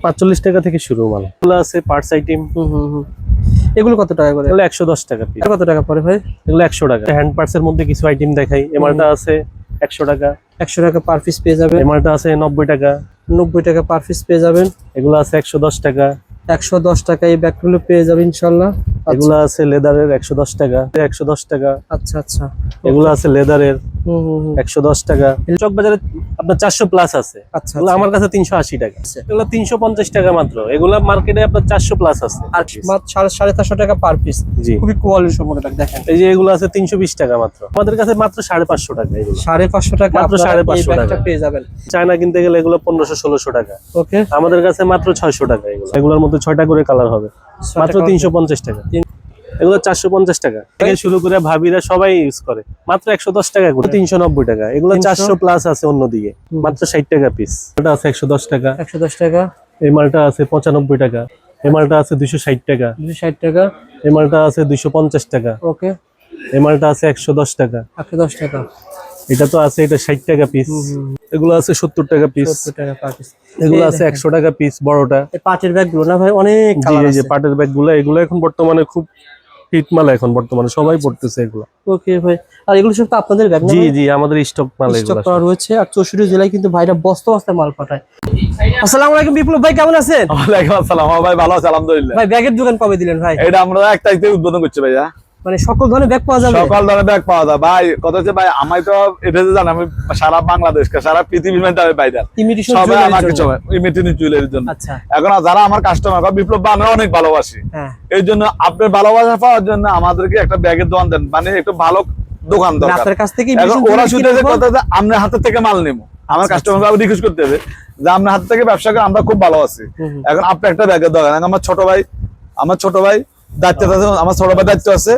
পাঁচচল্লিশ টাকা থেকে শুরু মাল এগুলো আছে পার্টস আইটেম হুম হুম হুম। এগুলো কত টাকা করে? এগুলো একশো দশ টাকা পিস কত টাকা পড়ে ভাই? এগুলো একশো টাকা। হ্যান্ড পার্টস এর মধ্যে কিছু আইটেম দেখাই। এমালটা আছে একশো টাকা। একশো টাকা পার পিস পেয়ে যাবেন। এমালটা আছে নব্বই টাকা। নব্বই টাকা পার পিস পেয়ে যাবেন। এগুলো আছে একশো দশ টাকা। একশো দশ টাকা এই ব্যাগগুলো পেয়ে যাবেন ইনশাল্লাহ। এগুলো আছে লেদারের একশো দশ টাকা। একশো দশ টাকা। আচ্ছা আচ্ছা। এগুলো আছে লেদারের হুম হুম হুম। একশো দশ টাকা। চক বাজারে আপনার চারশো প্লাস আছে। আচ্ছা আমার কাছে তিনশো আশি টাকা। এগুলো তিনশো পঞ্চাশ টাকা মাত্র। এগুলো মার্কেটে আপনার চারশো প্লাস আছে। আর সাড়ে চারশো টাকা পার পিস জি। খুবই কোয়ালিটি ব্যাগ দেখেন। এই যে এগুলো আছে তিনশো বিশ টাকা মাত্র। আমাদের কাছে মাত্র সাড়ে পাঁচশো টাকা এগুলো। সাড়ে পাঁচশো টাকা মাত্র সাড়ে পাঁচশো টাকা। পেয়ে যাবেন। চায়না কিনতে গেলে এগুলো পনেরোশো ষোলোশো টাকা। ওকে আমাদের কাছে মাত্র ছয়শো টাকা এগুলো। এগুলোর মধ্যে ছয়টা করে কালার হবে। মাত্র তিনশো পঞ্চাশ টাকা। এগুলো চারশো পঞ্চাশ টাকা। থেকে শুরু করে ভাবিরা সবাই ইউজ করে। মাত্র একশো দশ টাকা করে। তিনশো নব্বই টাকা। এগুলো চারশো প্লাস আছে অন্যদিকে। মাত্র ষাট টাকা পিস এটা আছে একশো দশ টাকা। একশো দশ টাকা। এই মালটা আছে পঁচানব্বই টাকা। এই মালটা আছে দুইশো ষাট টাকা। দুশো ষাট টাকা। এই মালটা আছে দুইশো পঞ্চাশ টাকা। ওকে। এই মালটা আছে একশো দশ টাকা। একশো দশ টাকা। এটা তো আছে এটা ষাট টাকা পিস এগুলো আছে সত্তর টাকা পিস এগুলো আছে একশো টাকা পিস বড়টা। পাটের ব্যাগগুলো না ভাই? অনেক যে পাটের ব্যাগগুলো এগুলো এখন বর্তমানে খুব হিট মাল এখন বর্তমানে সবাই পড়তেছে এগুলো। ওকে ভাই। আর এগুলো সব তো আপনাদের ব্যাগ জি জি আমাদের স্টক মাল স্টক এগুলো করা রয়েছে আর চৌষট্টি জেলায় কিন্তু ভাইরা বস্তা বস্তা মাল পাঠায়। আসসালামু আলাইকুম বিপ্লব ভাই কেমন আছেন? ওয়ালাইকুম আসসালাম। আমার ভাই ভালো আছি আলহামদুলিল্লাহ। ভাই ব্যাগের দোকান কবে দিলেন ভাই? এটা আমরা এক তারিখ থেকে উদ্বোধন করছি ভাইয়া। মানে সকল ধরনের ব্যাগ পাওয়া যাবে? সকাল ধরে ব্যাগ পাওয়া যায় ভাই কথা হচ্ছে ভাই আমি তো এটা যে জানি আমি সারা বাংলাদেশ সারা পৃথিবীর মধ্যে আমি ইমিটেশন সবাই আমাকে চলে ইমিটেশন জুয়েলারির জন্য। আচ্ছা। এখন যারা আমার কাস্টমার বিপ্লব বা আমরা অনেক ভালোবাসি। হ্যাঁ। এই জন্য আপনার ভালোবাসা পাওয়ার জন্য আমাদেরকে একটা ব্যাগের দোকান দেন মানে একটু ভালো দোকান দরকার। আপনার কাছ থেকে এখন ওরা শুধু। কথা যে আমরা হাতের থেকে মাল নেব। আমার আচ্ছা, কাস্টমার রিকোয়েস্ট করতে হবে যে আমরা হাত থেকে ব্যবসা করে আমরা খুব ভালো আছি। এখন আপনি একটা ব্যাগের দোকান আমার ছোট ভাই আমার ছোট ভাই দায়িত্ব আমার ছোট ভাই দায়িত্ব আছে।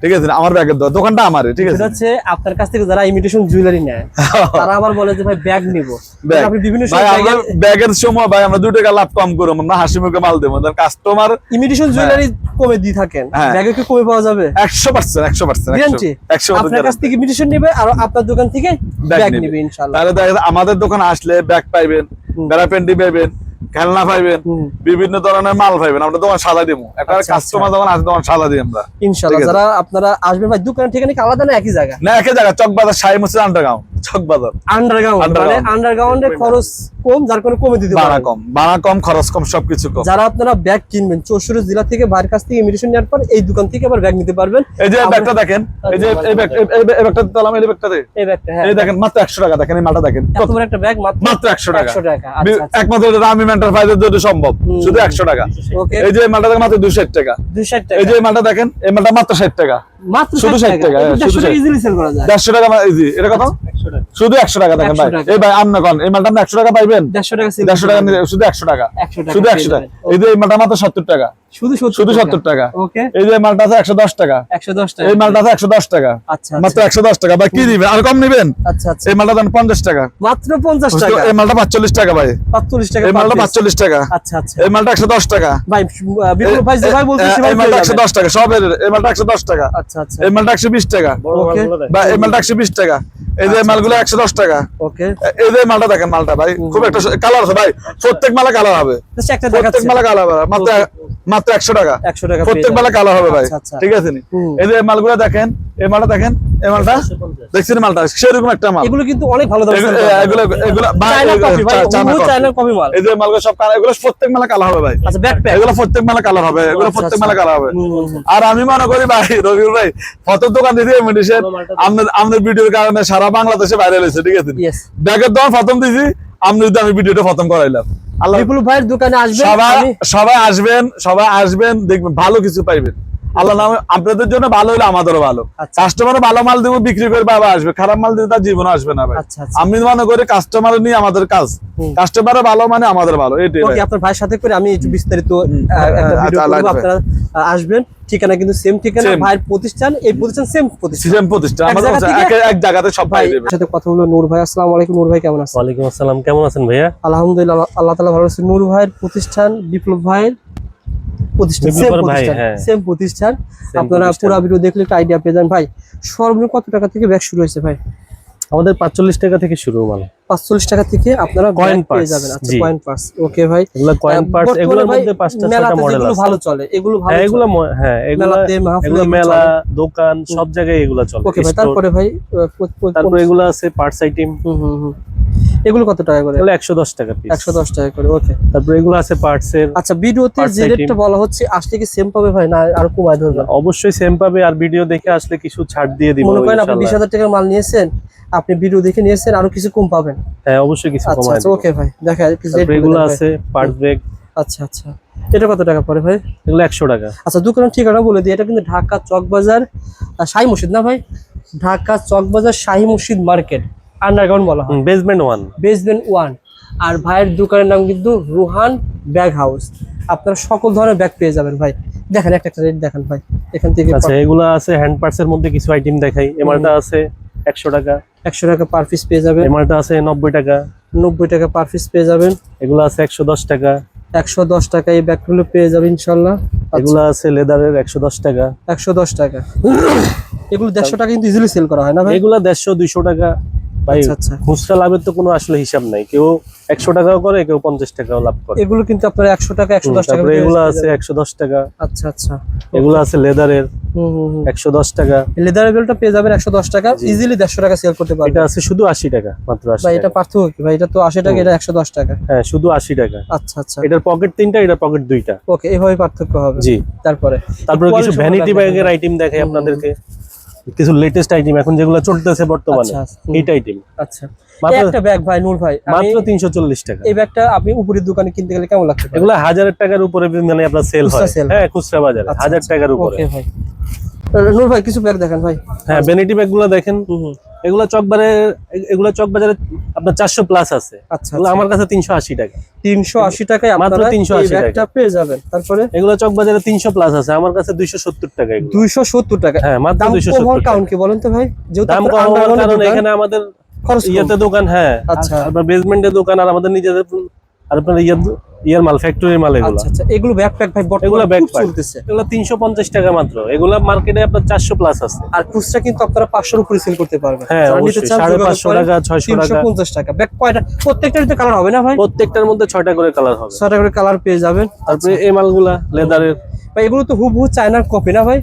ঠিক আছে আমার ব্যাগের দোকান দোকানটা আমারই ঠিক আছে। হচ্ছে আপনার কাছ থেকে যারা ইমিটেশন জুয়েলারি নেয় তারা আবার বলে যে ভাই ব্যাগ নিব। আপনি বিভিন্ন সময় আমরা ব্যাগের সময় ভাই আমরা দু টাকা লাভ কম করব আমরা হাসি মুখে মাল দেবো। কাস্টমার ইমিটেশন জুয়েলারি কমে দিয়ে থাকেন। ব্যাগে কি কমে পাওয়া যাবে? একশো পার্সেন্ট একশো পার্সেন্ট গ্যারান্টি একশো আপনার কাছ থেকে ইমিটেশন নেবে আর আপনার দোকান থেকে ব্যাগ নেবে। ইনশাআল্লাহ। তাহলে আমাদের দোকানে আসলে ব্যাগ পাইবেন হুম। প্যারাপেন্টি পাইবেন খেলনা পাইবেন বিভিন্ন ধরনের মাল পাইবেন আমরা দোকান সাদা দিব। একটা আচ্ছা, কাস্টমার যখন আসে তখন সাদা দিই আমরা। ইনশাআল্লাহ যারা আপনারা আসবেন ভাই দোকানের ঠিকানা কি আলাদা না একই জায়গা? না একে জায়গা চক বাজার মসজিদ আন্ডারগ্রাউন্ড চক বাজার। আন্ডারগ্রাউন্ড মানে। আন্ডারগ্রাউন্ডের খরচ কম যার কারণে কমে দিতে কম ভাড়া কম খরচ কম সবকিছু কম। যারা আপনারা ব্যাগ কিনবেন চৌষট্টি জেলা থেকে বাইরের কাছ থেকে ইমিটেশন নেওয়ার পর এই দোকান থেকে আবার ব্যাগ নিতে পারবেন। এই যে ব্যাগটা দেখেন এই যে এই ব্যাগ এই- ব্যাগটা দিলাম এই ব্যাগটা দে। এই ব্যাগটা হ্যাঁ। এই দেখেন মাত্র একশো টাকা দেখেন এই মালটা দেখেন। এত একটা ব্যাগ মাত্র মাত্র একশো টাকা। একশো টাকা আচ্ছা আচ্ছা। একমাত্র এন্টারপ্রাইজের জন্য সম্ভব। শুধু একশো টাকা। এই যে মালটা দেখেন মাত্র দুশো ষাট টাকা। এই যে মালটা দেখেন এই মালটা মাত্র ষাট টাকা। মাত্র 60 টাকা, হ্যাঁ, শুধু ইজিলি সেল করা যায় দেড়শো টাকা ইজি এটা কত শুধু একশো টাকা দেখেন ভাই এই ভাই আপনি কন এই মালটা আপনি একশো টাকা পাইবেন দেড়শো টাকা সেল দেড়শো টাকা শুধু একশো টাকা একশো টাকা শুধু পেয়ে একশো টাকা এই যে এই মালটা মাত্র সত্তর টাকা শুধু সত্তর শুধু সত্তর টাকা ওকে এই যে মালটা আছে একশো দশ টাকা একশো দশ টাকা এই মালটা আছে টাকা আচ্ছা মাত্র আচ্ছা একশো দশ টাকা ভাই কি দিবেন আর কম নিবেন আচ্ছা আচ্ছা এই মালটা দেন পঞ্চাশ টাকা মাত্র পঞ্চাশ টাকা এই মালটা পাঁচচল্লিশ টাকা ভাই টাকা এই মালটা per piece। পাঁচচল্লিশ টাকা আচ্ছা আচ্ছা এই মালটা একশো দশ টাকা ভাই বিপুল ভাই যে ভাই এই- এই মালটা পেয়ে একশো যাবেন। দশ টাকা সব এই মালটা একশো দশ টাকা আচ্ছা আচ্ছা। এই মালটা টাকা। বা এই মালটা একশো বিশ টাকা। এই যে মালগুলো একশো দশ টাকা। ওকে এই যে মালটা দেখেন মালটা ভাই খুব একটা কালার আছে ভাই প্রত্যেক মালা কালার হবে। Just একটা প্রত্যেক মালা কালার হবে মাত্র মাত্র একশো টাকা। একশো টাকা প্রত্যেক। মালা কালার হবে ভাই। আচ্ছা। ঠিক আছে নি। এই যে মালগুলা মালগুলো দেখেন এই মালটা দেখেন এই মালটা? দেখছেন মালটা সেরকম একটা মাল। এগুলো কিন্তু অনেক ভালো দাম এগুলো এগুলো এগুলো চায়না এগুলো কফি ভাই চায়না ওগুলো coffee। চায়না কফি মাল এই যে মালগুলো সব কালার এগুলো প্রত্যেক মালা কালার হবে ভাই। আচ্ছা ব্যাক এগুলো প্রত্যেক মালা কালার হবে এগুলো প্রত্যেক। মালা কালার হবে। আর আমি মনে করি ভাই রবিউল ভাই ফটোর দোকান দিতে মেডিসিন আপনার ভিডিওর কারণে সারা বাংলাদেশে ভাইরাল হয়েছে ঠিক আছে? ব্যাগের দোকান প্রথম দিছি আমি যদি আমি ভিডিওটা প্রথম করাইলাম। আল্লাহ বিপুল ভাইয়ের দোকানে আসবেন সবাই সবাই আসবেন সবাই আসবেন দেখবেন ভালো কিছু পাইবেন। আল্লাহ নামে আপনাদের জন্য ভালো হলে আমাদেরও ভালো। আচ্ছা। কাস্টমার ভালো মাল দেবো বিক্রি করে বাবা আসবে। খারাপ মাল দিলে তার জীবনে আসবে না ভাই। আচ্ছা আচ্ছা। আমি মনে করি কাস্টমার নিয়ে আমাদের কাজ। কাস্টমার ভালো মানে আমাদের ভালো এটাই আপনার ভাইয়ের সাথে করে আমি বিস্তারিত আচ্ছা। আপনারা আসবেন। ঠিকানা কিন্তু সেম ঠিকানা. ভাইয়ের প্রতিষ্ঠান এই প্রতিষ্ঠান সেম প্রতিষ্ঠান। সিস্টেম প্রতিষ্ঠা এক আমাদের এক- এক জায়গাতে সব ভাই দেবে সাথে কথা হলো নূর ভাই আসসালামু আলাইকুম নূর ভাই কেমন আছেন? ওয়ালাইকুম আসসালাম কেমন আছেন ভাইয়া? আলহামদুলিল্লাহ আল্লাহ- তালা ভালো আছে নূর ভাইয়ের প্রতিষ্ঠান বিপ্লব ভাইয়ের প্রতিষ্ঠান সেম প্রতিষ্ঠান হ্যাঁ। প্রতিষ্ঠান। আপনারা প্রতিষ্ঠান। ভিডিও দেখলে একটা আইডিয়া পেয়ে যান ভাই। সর্বনিম্ন কত টাকা থেকে ব্যাগ শুরু হয়েছে ভাই? আমাদের পাঁচচল্লিশ টাকা থেকে শুরু মাল। পাঁচচল্লিশ টাকা থেকে আপনারা পেয়ে যাবেন। আচ্ছা কয়েন পার্স ওকে ভাই। এগুলো কয়েন এগুলোর মধ্যে পাঁচটা মডেল আছে। ভালো চলে এগুলো ভালো হ্যাঁ এগুলো হ্যাঁ এগুলো মেলা দোকান সব জায়গায় এগুলো চলে। ওকে ভাই তারপরে ভাই তারপরে এগুলো আছে পার্টস আইটেম হুম হুম হুম। এগুলো কত টাকা করে? এগুলো একশো দশ টাকা পিস একশো দশ টাকা করে ওকে তারপরে এগুলো আছে পার্টস এর আচ্ছা ভিডিওতে যে রেটটা বলা হচ্ছে আসলে কি সেম পাবে ভাই না আর কমায় ধরবে? অবশ্যই সেম পাবে আর ভিডিও দেখে আসলে কিছু ছাড় দিয়ে দিব মনে করেন আপনি বিশ ইনশাআল্লাহ। হাজার টাকার মাল নিয়েছেন আপনি ভিডিও দেখে নিয়েছেন আরও কিছু কম পাবেন। হ্যাঁ অবশ্যই কিছু আচ্ছা কমায় আচ্ছা ওকে ভাই দেখা এগুলো আছে পার্ট ব্রেক আচ্ছা আচ্ছা। এটা কত টাকা পড়ে ভাই? এগুলো একশো টাকা। আচ্ছা দোকানের ঠিকানা বলে দিই এটা কিন্তু ঢাকা চকবাজার শাহী মসজিদ না ভাই? ঢাকা চকবাজার শাহী মসজিদ মার্কেট। আন্ডারগ্রাউন্ড বলা হয়। বেসমেন্ট ওয়ান বেসমেন্ট ওয়ান আর ভাইয়ের দোকানের নাম কিন্তু রুহান ব্যাগ হাউস। আপনারা সকল ধরনের ব্যাগ পেয়ে যাবেন ভাই। দেখেন একটা একটা রেট দেখেন ভাই। এখান থেকে আচ্ছা এগুলো আছে হ্যান্ড পার্টস এর মধ্যে কিছু আইটেম দেখাই। এমআরটা আছে একশো টাকা। একশো টাকা পার পিস পেয়ে যাবেন। এমআরটা আছে নব্বই টাকা। নব্বই টাকা পার পিস পেয়ে যাবেন। এগুলো আছে একশো দশ টাকা। একশো দশ টাকা এই ব্যাগগুলো পেয়ে যাবেন ইনশাল্লাহ। এগুলো আছে লেদারের একশো দশ টাকা। একশো দশ টাকা। এগুলো দেড়শো টাকা কিন্তু ইজিলি সেল করা হয় না ভাই? এগুলো দেড়শো দুইশো টাকা। ভাই আচ্ছা আচ্ছা। খুচরা লাভের তো কোনো আসলে হিসাব নাই। কেউ একশো টাকাও করে কেউ পঞ্চাশ টাকাও লাভ করে। এগুলো কিন্তু আপনার একশো টাকা একশো দশ টাকা এগুলো আছে একশো দশ টাকা। আচ্ছা আচ্ছা। এগুলো আছে লেদারের একশো দশ টাকা। লেদার বেলটা পেয়ে যাবেন একশো দশ টাকা। ইজিলি দেড়শো টাকা সেল করতে এটা আছে শুধু আশি টাকা মাত্র ভাই এটা পার্থক্য কি? ভাই এটা তো আশি টাকা এটা একশো দশ টাকা। হ্যাঁ শুধু আশি টাকা। আচ্ছা আচ্ছা। এটার পকেট তিনটা এটার পকেট দুইটা। ওকে এইভাবে পার্থক্য হবে। জি। তারপরে তারপরে কিছু ভ্যানিটি ব্যাগের আইটেম দেখাই আপনাদেরকে। কিছু লেটেস্ট আইটেম এখন যেগুলো চলতেছে বর্তমানে আচ্ছা এইট আইটেম আচ্ছা। একটা ব্যাগ ভাই নূর ভাই মাত্র তিনশো চল্লিশ টাকা। এই ব্যাগটা আপনি উপরের দোকানে কিনতে গেলে কেমন লাগবে এগুলো হাজার টাকার উপরে মানে আপনার সেল হয়। হ্যাঁ। খুচরা বাজারে আচ্ছা, হাজার আচ্ছা। টাকার উপরে। ওকে ভাই। নূর ভাই কিছু ব্যাগ দেখেন ভাই। হ্যাঁ ভ্যানিটি ব্যাগগুলো দেখেন। এগুলো চকবারে এগুলো চকবাজারে আপনার চারশো প্লাস আছে। আচ্ছা আমার কাছে তিনশো আশি টাকা। তিনশো আশি টাকায় মাত্র আপনারা 380 এই ব্যাগটা পেয়ে যাবেন। তারপরে? এগুলো চকবাজারে তিনশো প্লাস আছে আমার কাছে দুইশো সত্তর টাকা এগুলো। দুইশো সত্তর টাকা। হ্যাঁ মাত্র দাম দুইশো কম হওয়ার সত্তর কারণ কি বলেন তো ভাই? যেহেতু দাম কম কারণে এখানে আমাদের খরচ। ইয়েতে দোকান হ্যাঁ। আচ্ছা। আপনার বেসমেন্টের দোকান আর আমাদের নিজেদের আর আপনার ইয়ার ইয়ার মাল ফ্যাক্টরির মাল এগুলো। আচ্ছা আচ্ছা এগুলো ব্যাকপ্যাক ভাই এগুলো ব্যাকপ্যাক চলতেছে। এগুলো তিনশো পঞ্চাশ টাকা মাত্র। এগুলো মার্কেটে আপনার চারশো প্লাস আছে। আর খুচরা কিন্তু আপনারা পাঁচশোর উপরে সেল করতে পারবেন। হ্যাঁ নিতে চান। টাকা ছয়শো তিনশো টাকা পঞ্চাশ টাকা। ব্যাক কয়টা? প্রত্যেকটার কালার হবে না ভাই? প্রত্যেকটার মধ্যে ছয়টা করে কালার হবে। ছয়টা করে কালার পেয়ে যাবেন। তারপরে এই মালগুলা লেদারের ভাই এগুলো তো হুবহু চায়নার কপি না ভাই?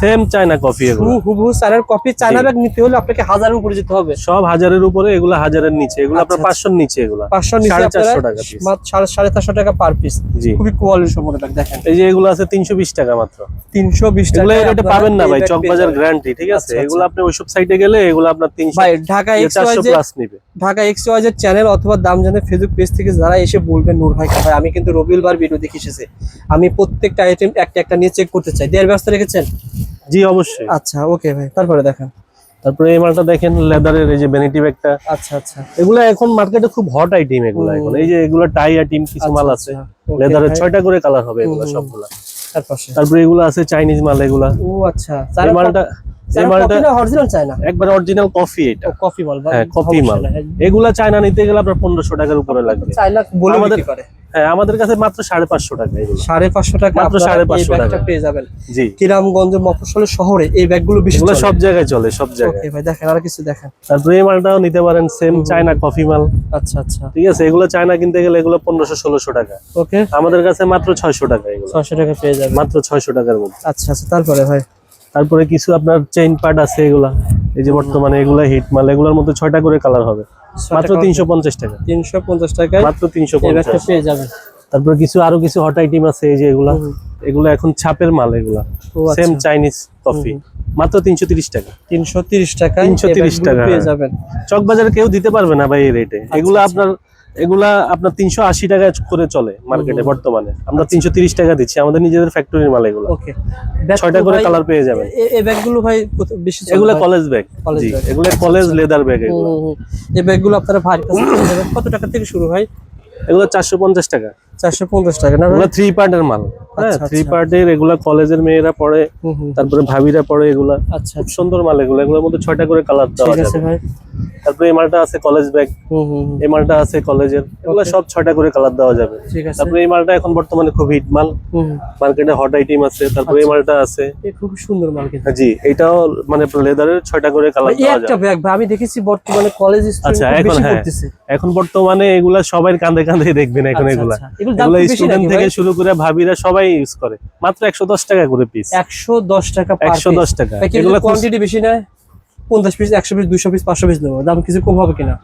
সেম চায়না কফি এগুলো। হুবহু চায়নার কপি চায়না ব্যাগ নিতে হলে আপনাকে হাজারের উপরে যেতে হবে। সব হাজারের উপরে এগুলো হাজারের নিচে। এগুলো আপনার আচ্ছা, পাঁচশোর নিচে এগুলো। পাঁচশো নিচে সাড়ে আপনারা চারশো টাকা। মাত্র পার পিস খুবই কোয়ালিটি সম্পন্ন ব্যাগ দেখেন। এই যে এগুলো আছে তিনশো বিশ টাকা মাত্র। তিনশো বিশ টাকা এগুলো এটা পাবেন না ভাই চকবাজার গ্যারান্টি ঠিক আছে? আচ্ছা, আচ্ছা। এগুলো আপনি ওইসব সাইটে গেলে এগুলো আপনার তিনশো ভাই ঢাকা এক্স প্লাস নিবে। ঢাকা এক্স ওয়াইজের চ্যানেল অথবা দাম জানে ফেসবুক পেজ থেকে যারা এসে বলবেন নূর ভাই ভাই আমি কিন্তু রবিউল বার ভিডিও দেখে এসেছি। আমি প্রত্যেকটা আইটেম একটা একটা নিয়ে চেক করতে চাই। দেওয়ার ব্যবস্থা রেখেছেন? জি অবশ্যই। আচ্ছা ওকে ভাই। তারপরে দেখেন। তারপরে এই মালটা দেখেন লেদারের এই যে বেনিটি ব্যাগটা আচ্ছা আচ্ছা। এগুলো এখন মার্কেটে খুব হট আইটেম এগুলো। এখন। এই যে এগুলো টাই আইটেম কিছু মাল আছে। আচ্ছা, লেদারের ছয়টা করে কালার হবে এগুলো। সবগুলা। তার তারপরে এগুলো আছে চাইনিজ মাল এগুলা। ও আচ্ছা। এই মালটা একবার অরিজিনাল কফি এটা। কফি মাল হ্যাঁ, coffee মাল। এগুলা চায়না নিতে গেলে আপনার পনেরোশো টাকার উপরে লাগবে। চায়না বলে আমাদের- হ্যাঁ আমাদের কাছে মাত্র সাড়ে পাঁচশো টাকা সাড়ে পাঁচশো টাকা মাত্র সাড়ে পাঁচশো টাকা। পেয়ে যাবেন। জি। কিরামগঞ্জ শহরে এই ব্যাগগুলো বেশি। সব জায়গায় চলে সব জায়গায়। ভাই দেখেন আর কিছু দেখেন। তারপরে এই মালটাও নিতে পারেন সেম চায়না কফি মাল। আচ্ছা আচ্ছা। ঠিক আছে এগুলো চায়না কিনতে গেলে এগুলো পনেরোশো ষোলোশো টাকা। ওকে আমাদের কাছে মাত্র ছয়শো টাকা এগুলো। ছয়শো টাকা পেয়ে যাবেন। মাত্র ছয়শো টাকার মধ্যে। আচ্ছা আচ্ছা তারপরে ভাই। তারপরে কিছু আপনার চেইন পার্ট আছে এগুলা। এই যে বর্তমানে এগুলা হিট মাল এগুলোর মধ্যে ছয়টা করে কালার হবে। মাত্র তিনশো পঞ্চাশ টাকা। তিনশো পঞ্চাশ টাকায় মাত্র তিনশো পঞ্চাশ। পেয়ে যাবেন তারপরে কিছু আরও কিছু হট আইটেম আছে এই যে এগুলা। এগুলো এখন ছাপের মাল এগুলা। সেম আচ্ছা। চাইনিজ কফি মাত্র তিনশো তিরিশ টাকা। তিনশো তিরিশ টাকা তিনশো তিরিশ টাকা, পেয়ে। যাবেন। বাজারে কেউ দিতে পারবে না ভাই এই রেটে এগুলা আচ্ছা। আপনার এগুলা আপনার তিনশো আশি টাকা করে চলে মার্কেটে বর্তমানে। আমরা তিনশো তিরিশ টাকা দিচ্ছি আমাদের নিজেদের ফ্যাক্টরির মাল এগুলো। ছয়টা করে কালার পেয়ে যাবেন। এই ব্যাগগুলো ভাই বেশি এগুলো কলেজ ব্যাগ এগুলো আচ্ছা, কলেজ আচ্ছা। লেদার ব্যাগ এগুলো। এই ব্যাগগুলো আপনারা যাবেন। কত টাকা থেকে শুরু হয় এগুলো চারশো পঞ্চাশ টাকা। চারশো পঞ্চাশ টাকা না ভাই? এগুলো থ্রি পার্টের মাল। হ্যাঁ আচ্ছা, থ্রি আচ্ছা। পার্টের এগুলা কলেজের মেয়েরা পড়ে তারপরে ভাবিরা পড়ে এগুলা। আচ্ছা খুব সুন্দর মাল এগুলো। এগুলোর মধ্যে ছয়টা করে কালার দেওয়া যাবে। ভাই। তারপরে এই মালটা আছে কলেজ ব্যাগ এই মালটা আছে কলেজের এগুলো সব ছয়টা করে কালার দেওয়া যাবে। তারপরে এই মালটা এখন বর্তমানে খুব হিট মাল। মার্কেটে হট আইটেম আছে। তারপরে এই আচ্ছা। মালটা আছে। খুব সুন্দর মাল জি এটাও মানে লেদারের ছয়টা করে কালার দেওয়া একটা যাবে। ব্যাগ আমি দেখেছি বর্তমানে কলেজ আচ্ছা, এখন হ্যাঁ। এখন বর্তমানে এগুলা সবাই কাঁধে কাঁধে দেখবেন এখন আচ্ছা, এগুলা। আচ্ছা। এগুলা স্টুডেন্ট থেকে শুরু করে ভাবিরা সবাই ইউজ করে। মাত্র একশো দশ টাকা করে পিস একশো দশ টাকা একশো দশ। টাকা। এগুলা কোয়ান্টিটি বেশি নেয় পঞ্চাশ পিস একশো পিস দুশো পিস পাঁচশো পিস নেব। দাম কিছু কম হবে কিনা?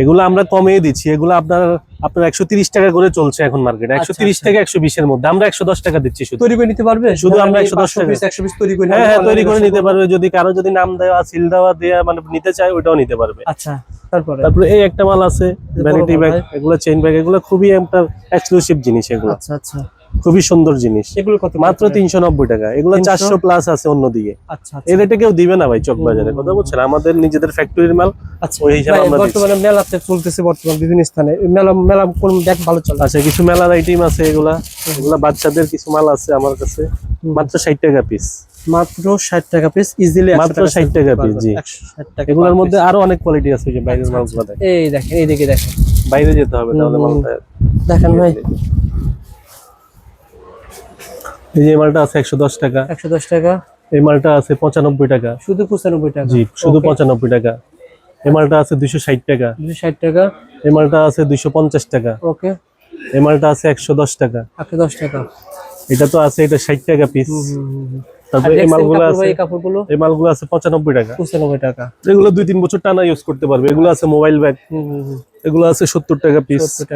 এগুলো আমরা কমিয়ে দিচ্ছি। এগুলো আপনার আপনার একশো তিরিশ টাকা করে চলছে এখন মার্কেটে একশো তিরিশ আচ্ছা। টাকা একশো বিশের মধ্যে। আমরা একশো দশ টাকা দিচ্ছি শুধু। তৈরি করে নিতে পারবে? শুধু আমরা একশো দশ টাকা। পিস একশো পিস তৈরি করে হ্যাঁ হ্যাঁ তৈরি করে নিতে পারবে। যদি কারও যদি নাম দেওয়া সিল দেওয়া দেওয়া মানে নিতে চায় ওইটাও নিতে পারবে। আচ্ছা তারপরে? তারপরে এই একটা মাল আছে ভ্যানিটি ব্যাগ। এগুলো চেইন ব্যাগ এগুলো খুবই একটা এক্সক্লুসিভ জিনিস এগুলো। আচ্ছা আচ্ছা। খুবই সুন্দর জিনিস। এগুলো কত মাত্র তিনশো নব্বই টাকা। এগুলো চারশো প্লাস আছে অন্যদিকে। আচ্ছা এই রেটে কেউ দিবে না ভাই চক বাজারে কথা বলছেন? আমাদের নিজেদের ফ্যাক্টরির মাল আচ্ছা ওই হিসাবে ভাই, আমরা দিচ্ছি। বর্তমানে মেলাতে চলতেছে বর্তমান বিভিন্ন স্থানে। মেলা মেলা কোন ব্যাগ ভালো চলে। আচ্ছা কিছু মেলার আইটেম আছে এগুলা। এগুলা বাচ্চাদের কিছু মাল আছে আমার কাছে। মাত্র ষাট টাকা পিস মাত্র ষাট টাকা পিস ইজিলি মাত্র 60 টাকা piece, জি। ষাট টাকা এগুলোর মধ্যে আরও অনেক কোয়ালিটি আছে যে বাইরের আচ্ছা, মালগুলো এই দেখেন এই দিকে দেখেন। বাইরে যেতে হবে তাহলে মালটা দেখেন ভাই। এই যে মালটা আছে একশো দশ টাকা। একশো দশ টাকা। এই মালটা আছে পঁচানব্বই টাকা। শুধু পঁচানব্বই টাকা। জি শুধু পঁচানব্বই টাকা। এই মালটা আছে দুইশো ষাট টাকা। দুশো ষাট টাকা। এই মালটা আছে দুইশো পঞ্চাশ টাকা। ওকে এই মালটা আছে একশো দশ টাকা। একশো দশ টাকা। এটা তো আছে এটা ষাট টাকা পিস তারপরে এই মালগুলো আছে। এই কাপড়গুলো? এই মালগুলো আছে পঁচানব্বই টাকা। পঁচানব্বই টাকা। এগুলো দুই তিন বছর টানা ইউজ করতে পারবে। এগুলো আছে মোবাইল ব্যাগ। এগুলো আছে সত্তর টাকা পিস টাকা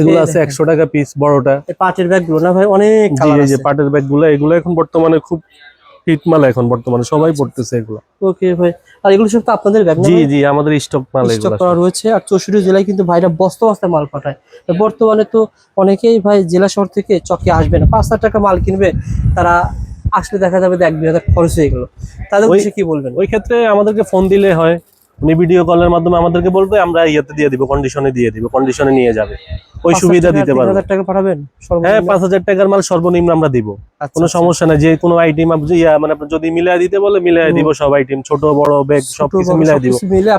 এগুলো আছে দেখেন। একশো টাকা পিস বড়টা। এই পাটের ব্যাগগুলো না ভাই অনেক এই যে পাটের এগুলো এখন বর্তমানে খুব হিট মাল এখন বর্তমানে। সবাই পড়তেছে এগুলো। ওকে ভাই। আর এগুলো সব তো আপনাদের ব্যাগ জি জি আমাদের স্টক মাল স্টক করা রয়েছে। আর চৌষট্টি জেলায় কিন্তু ভাইরা বস্তা বস্তা মাল পাঠায়। বর্তমানে তো অনেকেই ভাই জেলা শহর থেকে চকে আসবে না। পাঁচ হাজার টাকা মাল কিনবে তারা আসলে দেখা যাবে যে এক দুই হাজার খরচ হয়ে গেল। তাদের ওই- উদ্দেশ্যে কি বলবেন? ওই ক্ষেত্রে আমাদেরকে ফোন দিলে হয়। উনি ভিডিও কলের মাধ্যমে আমাদেরকে বলবে আমরা ইয়েতে দিয়ে দিব কন্ডিশনে দিয়ে দিব কন্ডিশনে নিয়ে যাবে। ওই সুবিধা দিতে পারব। টাকা পাঠাবেন হ্যাঁ পাঁচ হাজার টাকার মাল সর্বনিম্ন আমরা দিব। আচ্ছা, কোনো আচ্ছা। সমস্যা নাই যে কোনো আইটেম ইয়া মানে যদি মিলাই দিতে বলে মিলাই দিব সব আইটেম ছোট বড় ব্যাগ সবকিছু মিলাই দিব।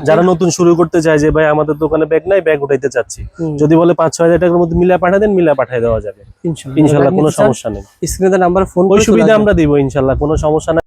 যারা নতুন শুরু করতে চায় যে ভাই আমাদের দোকানে ব্যাগ নাই ব্যাগ উঠাইতে চাচ্ছি। যদি বলে পাঁচ ছয় হাজার টাকার মধ্যে মিলা পাঠা দেন মিলা পাঠাই দেওয়া যাবে। ইনশাল্লাহ। ইনশাল্লাহ কোনো সমস্যা নেই। স্ক্রিনে নাম্বার ফোন ওই সুবিধা আমরা দিব ইনশাল্লাহ। কোনো সমস্যা নাই